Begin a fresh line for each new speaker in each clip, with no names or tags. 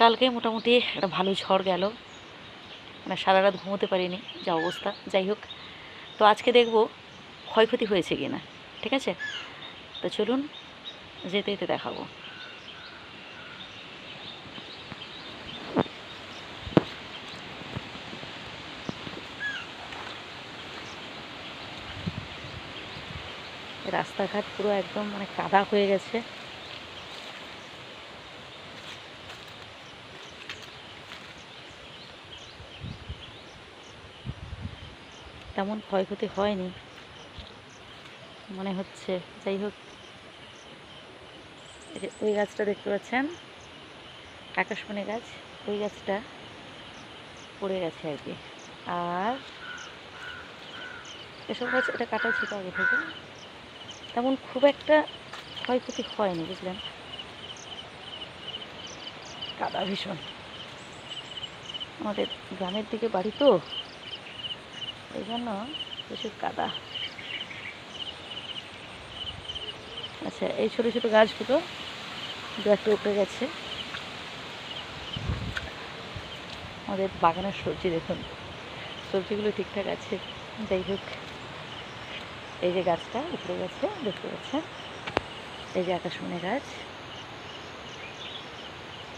কালকে মোটামুটি একটা ভালো ঝড় গেল। মানে সারা রাত ঘুমোতে পারিনি, যা অবস্থা। যাই হোক, তো আজকে দেখব ক্ষয়ক্ষতি হয়েছে কি না ঠিক আছে? তো চলুন, যেতে যেতে দেখাবো। রাস্তাঘাট পুরো একদম মানে কাদা হয়ে গেছে। তেমন ক্ষয়ক্ষতি হয়নি। মনে হচ্ছে। যাই হোক। ওই গাছটা দেখতে পাচ্ছেন। আকাশমণি গাছ। ওই গাছটা পড়ে গেছে আর কি। আর এসব গাছ এটা কাটা ছিল আগে থেকে। তেমন খুব একটা ক্ষয়ক্ষতি হয়নি, বুঝলেন? কাদা ভীষণ। আমাদের গ্রামের দিকে বাড়ি তো। এই জন্য প্রচুর কাদা। আচ্ছা এই ছোটো ছোটো গাছগুলো দু একটা উপরে গেছে। আমাদের বাগানের সবজি দেখুন। সবজিগুলো ঠিকঠাক আছে। যাই হোক, এই যে গাছটা উপরে গেছে, দেখতে পাচ্ছেন? এই যে আকাশমণি গাছ।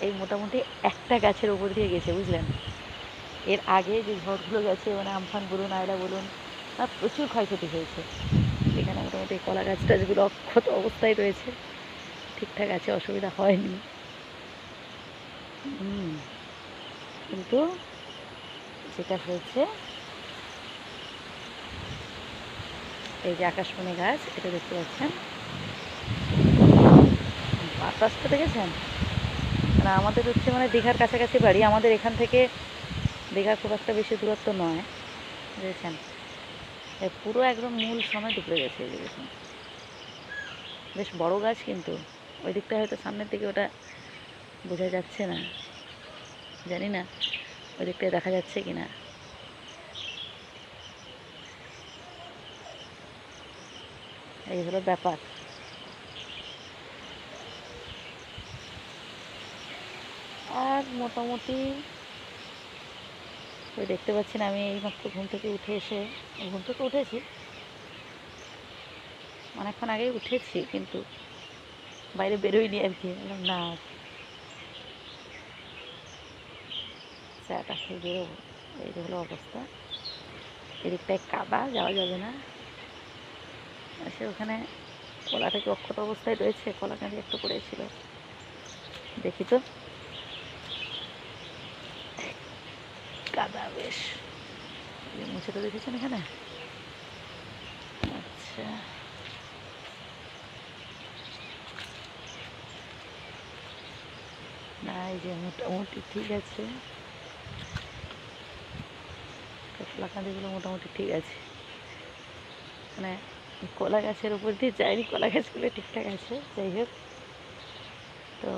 এই মোটামুটি একটা গাছের উপর দিয়ে গেছে, বুঝলেন? এর আগে যে ঝড়গুলো গেছে মানে আমফান বলুন আয়লা বলুন প্রচুর ক্ষয়ক্ষতি হয়েছে। এখানে মোটামুটি কলা গাছ টাছগুলো অক্ষত অবস্থায় রয়েছে। ঠিকঠাক আছে, অসুবিধা হয়নি। কিন্তু যেটা হয়েছে, এই যে আকাশমণি গাছ, এটা দেখতে পাচ্ছেন। বাতাসটা দেখেছেন? মানে আমাদের হচ্ছে মানে দীঘার কাছাকাছি বাড়ি, আমাদের এখান থেকে দীঘা খুব একটা বেশি দূরত্ব নয়, বুঝেছেন? পুরো একদম মূল সময় উপরে গেছে এই দেখুন বেশ বড় গাছ কিন্তু, ওই দিকটা হয়তো সামনের দিকে ওটা বোঝা যাচ্ছে না, জানি না ওই দিকটায় দেখা যাচ্ছে কি না এই হলো ব্যাপার। আর মোটামুটি ওই দেখতে পাচ্ছেন আমি এই এইমাত্র ঘুম থেকে উঠে এসে, ঘুম থেকে উঠেছি। অনেকক্ষণ আগেই উঠেছি, কিন্তু বাইরে বেরোইনি আর কি। না, চাটা খেয়ে বেরোবো। এই হলো অবস্থা। এদিকটায় কাদা, যাওয়া যাবে না। সে ওখানে কলাটা কি অক্ষত অবস্থায় রয়েছে? কলা কাঁদি একটু পড়েছিল। দেখি তো। কাদা বেশ। এই মুছে তো দেখেছেন এখানে? আচ্ছা। না, এই যে মোটামুটি ঠিক আছে। কলা কাঁদিগুলো মোটামুটি ঠিক আছে। মানে কলা গাছের উপর দিয়ে যায়নি, কলা গাছগুলো ঠিকঠাক আছে। যাই হোক। তো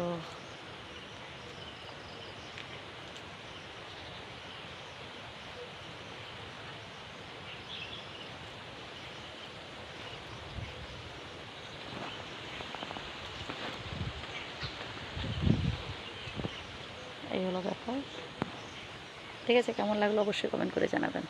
এই হলো ব্যাপার। ঠিক আছে কেমন লাগল অবশ্যই কমেন্ট করে জানাবেন।